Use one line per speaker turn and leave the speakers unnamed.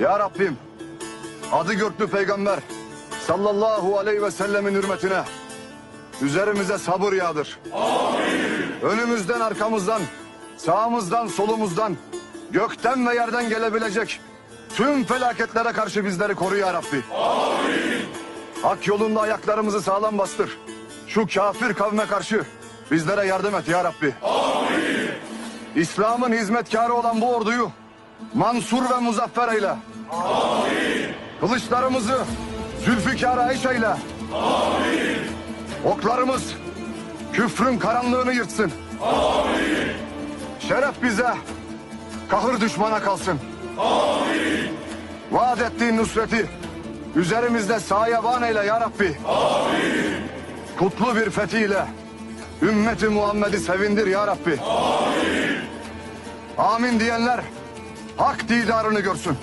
Ya Rabbim adı göklü peygamber sallallahu aleyhi ve sellemin hürmetine üzerimize sabır yağdır. Önümüzden arkamızdan sağımızdan solumuzdan gökten ve yerden gelebilecek tüm felaketlere karşı bizleri koru ya Rabbi. Hak yolunda ayaklarımızı sağlam bastır. Şu kafir kavme karşı bizlere yardım et ya Rabbi. İslam'ın hizmetkarı olan bu orduyu mansur ve muzaffer eyle. Kılıçlarımızı zülfikâr eyle. Oklarımız küfrün karanlığını yırtsın. Şeref bize, kahır düşmana kalsın. Vaat ettiğin nusreti üzerimizde sayaban eyle ya Rabbi. Kutlu bir fethiyle ümmeti Muhammed'i sevindir ya Rabbi. Amin diyenler hak didarını görsün.